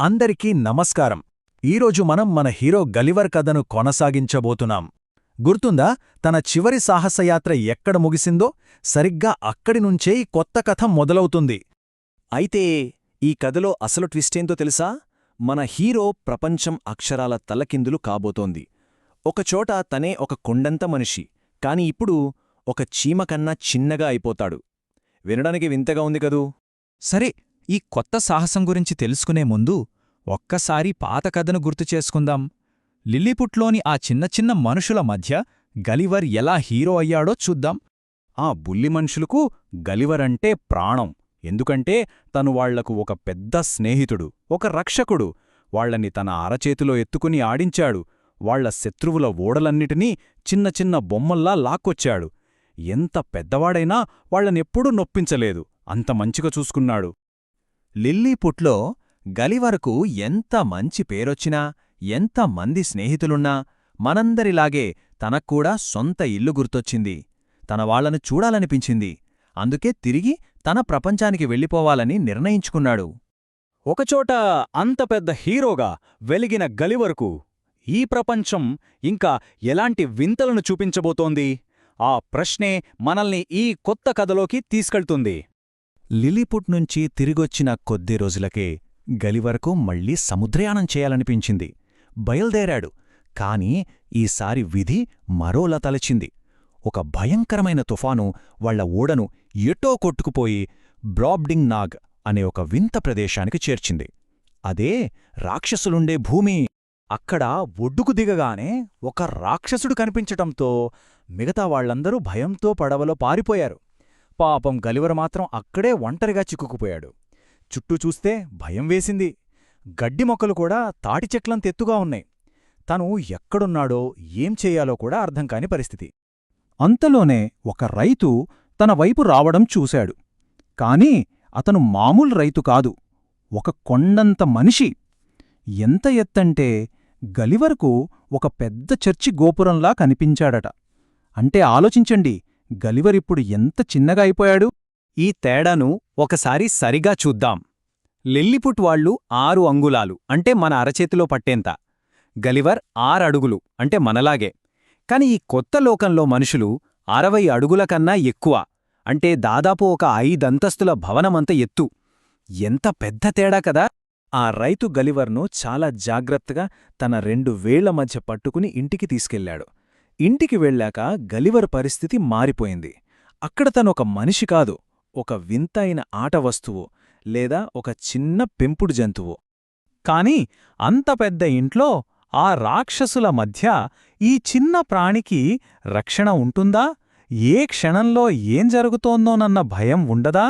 అందరికీ నమస్కారం. ఈరోజు మనం మన హీరో గలివర్ కథను కొనసాగించబోతున్నాం. గుర్తుందా? తన చివరి సాహసయాత్ర ఎక్కడ ముగిసిందో సరిగ్గా అక్కడి నుంచే ఈ కొత్త కథ మొదలవుతుంది. అయితే ఈ కథలో అసలు ట్విస్టేంతో తెలుసా? మన హీరో ప్రపంచం అక్షరాల తలకిందులు కాబోతోంది. ఒకచోట తనే ఒక కొండంత మనిషి కాని ఇప్పుడు ఒక చీమకన్నా చిన్నగా అయిపోతాడు. వినడానికి వింతగా ఉంది కదూ? సరే ఈ కొత్త సాహసం గురించి తెలుసుకునే ముందు ఒక్కసారి పాత కథను గుర్తు చేసుకుందాం. లిల్లీపుట్లోని ఆ చిన్న చిన్న మనుషుల మధ్య గలివర్ ఎలా హీరో అయ్యాడో చూద్దాం. ఆ బుల్లి మనుషులకు గలివరంటే ప్రాణం. ఎందుకంటే తను వాళ్ళకు ఒక పెద్ద స్నేహితుడు ఒక రక్షకుడు. వాళ్ళని తన అరచేతిలో ఎత్తుకుని ఆడించాడు. వాళ్ళ శత్రువుల ఓడలన్నిటినీ చిన్న చిన్న బొమ్మల్లా లాక్కొచ్చాడు. ఎంత పెద్దవాడైనా వాళ్ళనెప్పుడూ నొప్పించలేదు. అంత మంచిగా చూసుకున్నాడు. లిల్లీపుట్లో గలివరకు ఎంత మంచి పేరొచ్చినా ఎంత మంది స్నేహితులున్నా మనందరిలాగే తనక్కూడా సొంత ఇల్లు గుర్తొచ్చింది. తన వాళ్ళను చూడాలనిపించింది. అందుకే తిరిగి తన ప్రపంచానికి వెళ్ళిపోవాలని నిర్ణయించుకున్నాడు. ఒకచోట అంత పెద్ద హీరోగా వెలిగిన గలివరకు ఈ ప్రపంచం ఇంకా ఎలాంటి వింతలను చూపించబోతోంది? ఆ ప్రశ్నే మనల్ని ఈ కొత్త కథలోకి తీసుకెళ్తుంది. లిలీపుట్ నుంచి తిరిగొచ్చిన కొద్ది రోజులకే గలివరకు మళ్ళీ సముద్రయానం చేయాలనిపించింది. బయల్దేరాడు కాని ఈసారి విధి మరోలా తలచింది. ఒక భయంకరమైన తుఫాను వాళ్ళ ఓడను ఎటో కొట్టుకుపోయి బ్రాబ్డింగ్ నాగ్ అనే ఒక వింత ప్రదేశానికి చేర్చింది. అదే రాక్షసులుండే భూమి. అక్కడ ఒడ్డుకు దిగగానే ఒక రాక్షసుడు కనిపించటంతో మిగతా వాళ్ళందరూ భయంతో పడవలో పారిపోయారు. పాపం గలివర్ మాత్రం అక్కడే ఒంటరిగా చిక్కుకుపోయాడు. చుట్టూ చూస్తే భయం వేసింది. గడ్డి మొక్కలు కూడా తాటి చెట్లంతెత్తుగా ఉన్నాయి. తను ఎక్కడున్నాడో ఏం చెయ్యాలో కూడా అర్థం కాని పరిస్థితి. అంతలోనే ఒక రైతు తన వైపు రావడం చూశాడు. కాని అతను మామూలు రైతు కాదు. ఒక కొండంత మనిషి. ఎంత ఎత్తంటే గలివరకు ఒక పెద్ద చర్చి గోపురంలా కనిపించాడట. అంటే ఆలోచించండి గలివరిప్పుడు ఎంత చిన్నగా అయిపోయాడు ఈ తేడాను ఒకసారి సరిగా చూద్దాం. లిల్లిపుట్ వాళ్ళు ఆరు అంగుళాలు అంటే మన అరచేతిలో పట్టేంత. గలివర్ ఆరడుగులు అంటే మనలాగే. కాని ఈ కొత్త లోకంలో మనుషులు అరవై అడుగుల కన్నా ఎక్కువ అంటే దాదాపు ఒక ఐదంతస్తుల భవనమంత ఎత్తు. ఎంత పెద్ద తేడా కదా! ఆ రైతు గలివర్ను చాలా జాగ్రత్తగా తన రెండు వేళ్ళ మధ్య పట్టుకుని ఇంటికి తీసుకెళ్ళాడు ఇంటికి వెళ్ళాక గలివర్ పరిస్థితి మారిపోయింది. అక్కడ తనొక మనిషి కాదు ఒక వింతైన ఆట వస్తువు లేదా ఒక చిన్న పెంపుడు జంతువు. కాని అంత పెద్ద ఇంట్లో ఆ రాక్షసుల మధ్య ఈ చిన్న ప్రాణికి రక్షణ ఉంటుందా? ఏ క్షణంలో ఏం జరుగుతోందోనన్న భయం ఉండదా?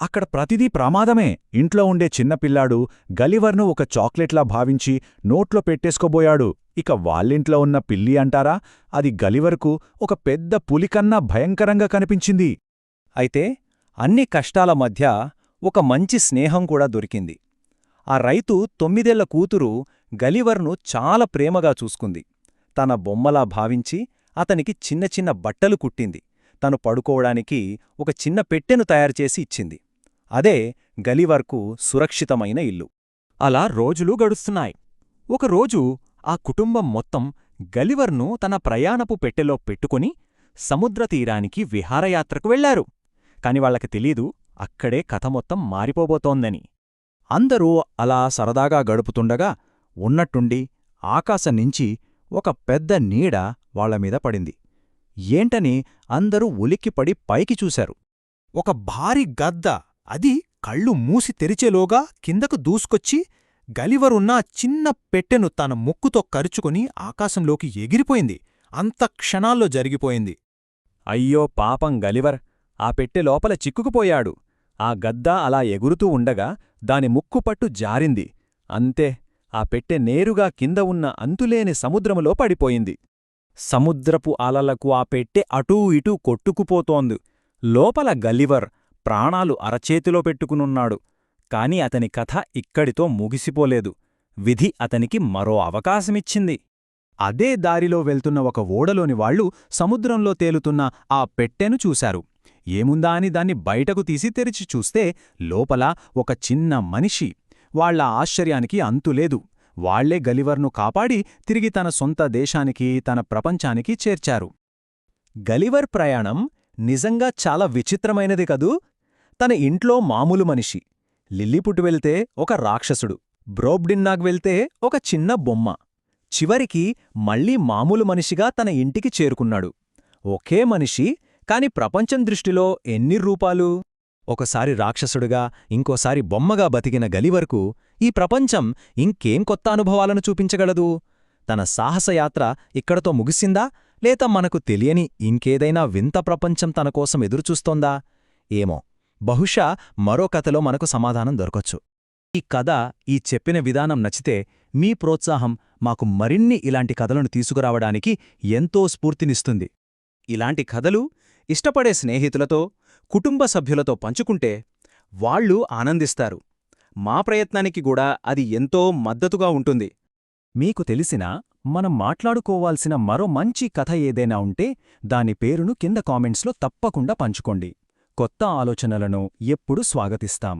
అక్కడ ప్రతిదీ ప్రమాదమే. ఇంట్లో ఉండే చిన్నపిల్లాడు గలివర్ను ఒక చాక్లెట్లా భావించి నోట్లో పెట్టేసుకోబోయాడు. ఇక వాళ్ళింట్లో ఉన్న పిల్లి అంటారా? అది గలివరకు ఒక పెద్ద పులికన్నా భయంకరంగా కనిపించింది. అయితే అన్ని కష్టాల మధ్య ఒక మంచి స్నేహం కూడా దొరికింది. ఆ రైతు తొమ్మిదేళ్ళ కూతురు గలివర్ను చాలా ప్రేమగా చూసుకుంది. తన బొమ్మలా భావించి అతనికి చిన్న చిన్న బట్టలు కుట్టింది. తను పడుకోవడానికి ఒక చిన్న పెట్టెను తయారుచేసి ఇచ్చింది. అదే గలివర్కు సురక్షితమైన ఇల్లు. అలా రోజులు గడుస్తున్నాయి. ఒకరోజు ఆ కుటుంబం మొత్తం గలివర్ను తన ప్రయాణపు పెట్టెలో పెట్టుకుని సముద్రతీరానికి విహారయాత్రకు వెళ్ళారు. కాని వాళ్ళకి తెలీదు అక్కడే కథ మొత్తం మారిపోబోతోందని. అందరూ అలా సరదాగా గడుపుతుండగా ఉన్నట్టుండి ఆకాశం ఒక పెద్ద నీడ వాళ్ళమీద పడింది. ఏంటని అందరూ ఉలిక్కిపడి పైకి చూశారు. ఒక భారీ గద్ద అది కళ్ళు మూసి తెరిచేలోగా కిందకు దూసుకొచ్చి గలివరున్నా చిన్న పెట్టెను తన ముక్కుతో కరుచుకుని ఆకాశంలోకి ఎగిరిపోయింది. అంత క్షణాల్లో జరిగిపోయింది. అయ్యో పాపం గలివర్! ఆ పెట్టె లోపల చిక్కుకుపోయాడు. ఆ గద్ద అలా ఎగురుతూ ఉండగా దాని ముక్కుపట్టు జారింది. అంతే ఆ పెట్టె నేరుగా కింద ఉన్న అంతులేని సముద్రములో పడిపోయింది. సముద్రపు అలలకు ఆ పెట్టె అటూ ఇటూ కొట్టుకుపోతోంది. లోపల గలివర్ ప్రాణాలు అరచేతిలో పెట్టుకునున్నాడు. కాని అతని కథ ఇక్కడితో ముగిసిపోలేదు. విధి అతనికి మరో అవకాశమిచ్చింది. అదే దారిలో వెళ్తున్న ఒక ఓడలోని వాళ్ళు సముద్రంలో తేలుతున్న ఆ పెట్టెను చూశారు. ఏముందా అని దాన్ని బయటకు తీసి తెరిచి చూస్తే లోపల ఒక చిన్న మనిషి. వాళ్ళ ఆశ్చర్యానికి అంతులేదు వాళ్ళే గలివర్ను కాపాడి తిరిగి తన సొంత దేశానికి తన ప్రపంచానికి చేర్చారు. గలివర్ ప్రయాణం నిజంగా చాలా విచిత్రమైనది కదూ? తన ఇంట్లో మామూలు మనిషి. లిల్లీపుట్ వెళ్తే ఒక రాక్షసుడు బ్రోబ్డిన్నాగ్ వెళ్తే ఒక చిన్న బొమ్మ. చివరికి మళ్ళీ మామూలు మనిషిగా తన ఇంటికి చేరుకున్నాడు. ఒకే మనిషి కాని ప్రపంచం దృష్టిలో ఎన్ని రూపాలు? ఒకసారి రాక్షసుడుగా ఇంకోసారి బొమ్మగా బతికిన గలివర్కు ఈ ప్రపంచం ఇంకేం కొత్త అనుభవాలను చూపించగలదు? తన సాహసయాత్ర ఇక్కడతో ముగిసిందా? లేత మనకు తెలియని ఇంకేదైనా వింత ప్రపంచం తనకోసం ఎదురుచూస్తోందా? ఏమో బహుశా మరో కథలో మనకు సమాధానం దొరకొచ్చు. ఈ కథ ఈ చెప్పిన విధానం నచ్చితే మీ ప్రోత్సాహం మాకు మరిన్ని ఇలాంటి కథలను తీసుకురావడానికి ఎంతో స్ఫూర్తినిస్తుంది. ఇలాంటి కథలు ఇష్టపడే స్నేహితులతో కుటుంబ సభ్యులతో పంచుకుంటే వాళ్ళు ఆనందిస్తారు. మా ప్రయత్నానికి కూడా అది ఎంతో మద్దతుగా ఉంటుంది. మీకు తెలిసినా మనం మాట్లాడుకోవాల్సిన మరో మంచి కథ ఏదైనా ఉంటే దాని పేరును కింద కామెంట్స్లో తప్పకుండా పంచుకోండి. కొత్త ఆలోచనలను ఎప్పుడూ స్వాగతిస్తాం.